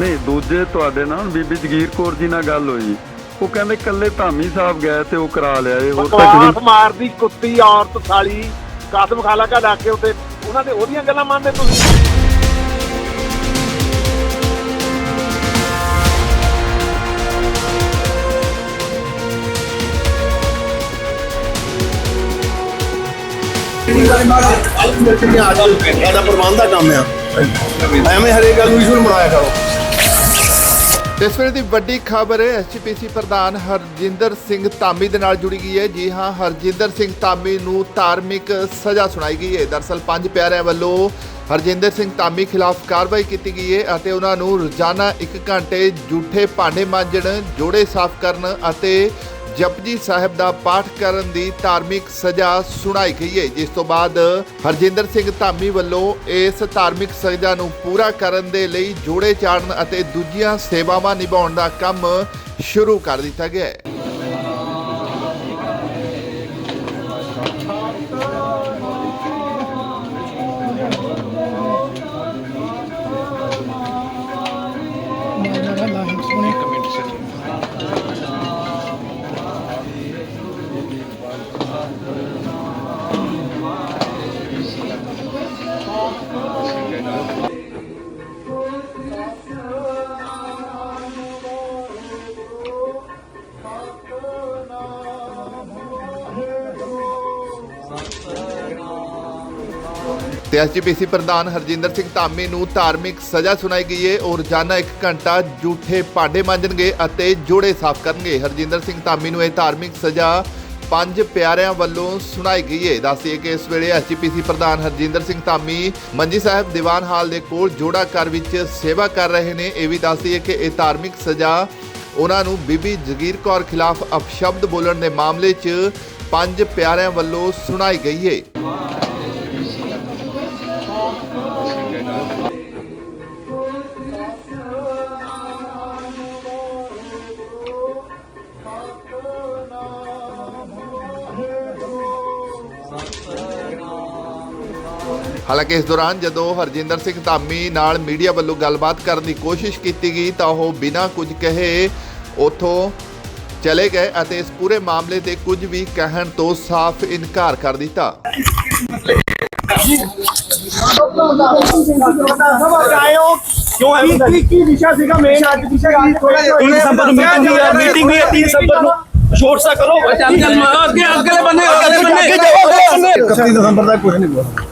ਨਹੀਂ ਦੂਜੇ ਤੁਹਾਡੇ ਨਾਲ ਬੀਬੀ ਜਗੀਰ ਕੌਰ ਜੀ ਨਾਲ ਗੱਲ ਹੋਈ। ਉਹ ਕਹਿੰਦੇ ਕੱਲੇ ਧਾਮੀ ਸਾਹਿਬ ਗਏ ਤੇ ਉਹ ਕਰਾ ਲਿਆ ਇਹ ਹੋਰ ਤਾਂ ਕਿਸੇ ਮਾਰਦੀ ਕੁੱਤੀ ਔਰਤ ਸਾਲੀ ਕਾਸਮ ਖਾਲਾ ਕਾ ਲਾ ਕੇ ਉੱਤੇ ਉਹਨਾਂ ਦੇ ਉਹਦੀਆਂ ਗੱਲਾਂ ਮੰਨਦੇ ਤੁਸੀਂ? ਸਾਡਾ ਪ੍ਰਬੰਧ ਦਾ ਕੰਮ ਆ। ਐਵੇਂ ਹਰੇਕ ਗੱਲ ਨੂੰ ਇਸ਼ੂ ਬਣਾਇਆ ਕਰੋ। ਇਸ ਵੇਲੇ ਦੀ ਵੱਡੀ ਖਬਰ ਐਸਜੀਪੀਸੀ ਪ੍ਰਧਾਨ ਹਰਜਿੰਦਰ ਸਿੰਘ ਧਾਮੀ ਦੇ ਨਾਲ ਜੁੜੀ ਗਈ ਹੈ। ਜੀ ਹਾਂ, ਹਰਜਿੰਦਰ ਸਿੰਘ ਧਾਮੀ ਨੂੰ ਧਾਰਮਿਕ ਸਜ਼ਾ ਸੁਣਾਈ ਗਈ ਹੈ। ਦਰਸਲ ਪੰਜ ਪਿਆਰਿਆਂ ਵੱਲੋਂ ਹਰਜਿੰਦਰ ਸਿੰਘ ਧਾਮੀ ਖਿਲਾਫ ਕਾਰਵਾਈ ਕੀਤੀ ਗਈ ਹੈ ਅਤੇ ਉਹਨਾਂ ਨੂੰ ਰੋਜ਼ਾਨਾ 1 ਘੰਟੇ ਝੂਠੇ ਭਾਂਡੇ ਮਾਂਜਣ, ਜੋੜੇ ਸਾਫ਼ ਕਰਨ ਅਤੇ ਜਪਜੀ ਸਾਹਿਬ ਦਾ ਪਾਠ ਕਰਨ ਦੀ ਧਾਰਮਿਕ ਸਜ਼ਾ ਸੁਣਾਈ ਗਈ ਹੈ। ਜਿਸ ਤੋਂ ਬਾਅਦ ਹਰਜਿੰਦਰ ਸਿੰਘ ਧਾਮੀ ਵੱਲੋਂ ਇਸ ਧਾਰਮਿਕ ਸਜ਼ਾ ਨੂੰ ਪੂਰਾ ਕਰਨ ਦੇ ਲਈ ਜੋੜੇ ਚਾੜਨ ਅਤੇ ਦੂਜੀਆਂ ਸੇਵਾਵਾਂ ਨਿਭਾਉਣ ਦਾ ਕੰਮ ਸ਼ੁਰੂ ਕਰ ਦਿੱਤਾ ਗਿਆ ਹੈ। ਤੇ ਐਸਜੀਪੀਸੀ ਪ੍ਰਧਾਨ ਹਰਜਿੰਦਰ ਸਿੰਘ ਧਾਮੀ ਨੂੰ ਧਾਰਮਿਕ ਸਜ਼ਾ ਸੁਣਾਈ ਗਈ ਹੈ ਔਰ ਰੋਜ਼ਾਨਾ 1 ਘੰਟਾ ਝੂਠੇ ਭਾਂਡੇ ਮਾਂਜਣਗੇ ਅਤੇ ਜੋੜੇ ਸਾਫ਼ ਕਰਨਗੇ। ਹਰਜਿੰਦਰ ਸਿੰਘ ਧਾਮੀ ਨੂੰ ਇਹ ਧਾਰਮਿਕ ਸਜ਼ਾ ਪੰਜ ਪਿਆਰਿਆਂ ਵੱਲੋਂ ਸੁਣਾਈ ਗਈ ਹੈ। ਦੱਸਿਏ ਕਿ ਇਸ ਵੇਲੇ ਐਸਜੀਪੀਸੀ ਪ੍ਰਧਾਨ ਹਰਜਿੰਦਰ ਸਿੰਘ ਧਾਮੀ, ਮੰਜੀ ਸਾਹਿਬ ਦੀਵਾਨ ਹਾਲ ਦੇ ਕੋਲ ਜੋੜਾ ਘਰ ਵਿੱਚ ਸੇਵਾ ਕਰ ਰਹੇ ਨੇ। ਇਹ ਵੀ ਦੱਸਦੀਏ ਕਿ ਇਹ ਧਾਰਮਿਕ ਸਜ਼ਾ ਉਹਨਾਂ ਨੂੰ ਬੀਬੀ ਜਗੀਰ ਕੌਰ ਖਿਲਾਫ ਅਪਸ਼ਬਦ ਬੋਲਣ ਦੇ ਮਾਮਲੇ 'ਚ ਪੰਜ ਪਿਆਰਿਆਂ ਵੱਲੋਂ ਸੁਣਾਈ ਗਈ ਹੈ। ਹਾਲਾਂਕਿ ਇਸ ਦੌਰਾਨ ਜਦੋਂ ਹਰਜਿੰਦਰ ਸਿੰਘ ਧਾਮੀ ਨਾਲ ਮੀਡੀਆ ਵੱਲੋਂ ਗੱਲਬਾਤ ਕਰਨ ਦੀ ਕੋਸ਼ਿਸ਼ ਕੀਤੀ ਗਈ ਤਾਂ ਉਹ ਬਿਨਾਂ ਕੁਝ ਕਹੇ ਉਥੋਂ ਚਲੇ ਗਏ ਅਤੇ ਇਸ ਪੂਰੇ ਮਾਮਲੇ ਤੇ ਕੁਝ ਵੀ ਕਹਿਣ ਤੋਂ ਸਾਫ਼ ਇਨਕਾਰ ਕਰ ਦਿੱਤਾ ਆਇਓ ਕਿਉਂ ਹੈ ਕੀ ਕੀ ਵਿਸ਼ਾ ਸੀਗਾ ਮੇਨ ਅੱਜ ਵਿਸ਼ਾ तीन नंबर मीटिंग हुई है मीटिंग हुई है तीन नंबर शोर सा करो आगे अगले बने अगले बने 31 ਦਸੰਬਰ ਤੱਕ ਕੁਝ ਨਹੀਂ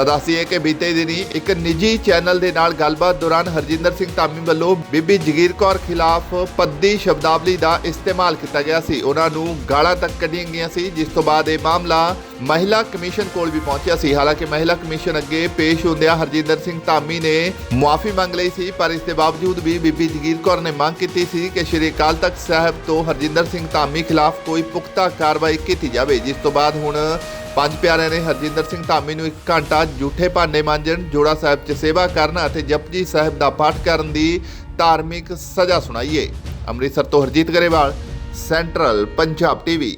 ਤਾਂ ਦੱਸੀਏ ਕਿ ਬੀਤੇ ਦਿਨੀ ਇੱਕ ਨਿੱਜੀ ਚੈਨਲ ਦੇ ਨਾਲ ਗੱਲਬਾਤ ਦੌਰਾਨ ਹਰਜਿੰਦਰ ਸਿੰਘ ਧਾਮੀ ਵੱਲੋਂ ਬੀਬੀ ਜਗੀਰ ਕੌਰ ਖਿਲਾਫ ਪੱਦੀ ਸ਼ਬਦਾਵਲੀ ਦਾ ਇਸਤੇਮਾਲ ਕੀਤਾ ਗਿਆ ਸੀ। ਉਹਨਾਂ ਨੂੰ ਗਾਲਾਂ ਤੱਕ ਕੱਢੀਆਂ ਗਈਆਂ ਸੀ, ਜਿਸ ਤੋਂ ਬਾਅਦ ਇਹ ਮਾਮਲਾ ਮਹਿਲਾ ਕਮਿਸ਼ਨ ਕੋਲ ਵੀ ਪਹੁੰਚਿਆ ਸੀ। ਹਾਲਾਂਕਿ ਮਹਿਲਾ ਕਮਿਸ਼ਨ ਅੱਗੇ ਪੇਸ਼ ਹੁੰਦਿਆਂ ਹਰਜਿੰਦਰ ਸਿੰਘ ਧਾਮੀ ਨੇ ਮੁਆਫੀ ਮੰਗ ਲਈ ਸੀ, ਪਰ ਇਸ ਦੇ ਬਾਵਜੂਦ ਵੀ ਬੀਬੀ ਜਗੀਰ ਕੌਰ ਨੇ ਮੰਗ ਕੀਤੀ ਸੀ ਕਿ ਸ਼੍ਰੀ ਅਕਾਲ ਤਖਤ ਸਾਹਿਬ ਤੋਂ ਹਰਜਿੰਦਰ ਸਿੰਘ ਧਾਮੀ ਖਿਲਾਫ ਕੋਈ ਪੁਖਤਾ ਕਾਰਵਾਈ ਕੀਤੀ ਜਾਵੇ, ਜਿਸ ਤੋਂ ਬਾਅਦ ਹੁਣ ਪੰਜ ਪਿਆਰਿਆਂ ਨੇ ਹਰਜਿੰਦਰ ਸਿੰਘ ਧਾਮੀ ਨੂੰ ਇੱਕ ਘੰਟਾ ਝੂਠੇ ਭਾਂਡੇ ਮਾਂਜਣ, ਜੋੜਾ ਸਾਹਿਬ 'ਚ ਸੇਵਾ ਕਰਨ ਅਤੇ ਜਪਜੀ ਸਾਹਿਬ ਦਾ ਪਾਠ ਕਰਨ ਦੀ ਧਾਰਮਿਕ ਸਜ਼ਾ ਸੁਣਾਈਏ ਅੰਮ੍ਰਿਤਸਰ ਤੋਂ ਹਰਜੀਤ ਗਰੇਵਾਲ, ਸੈਂਟਰਲ ਪੰਜਾਬ ਟੀਵੀ।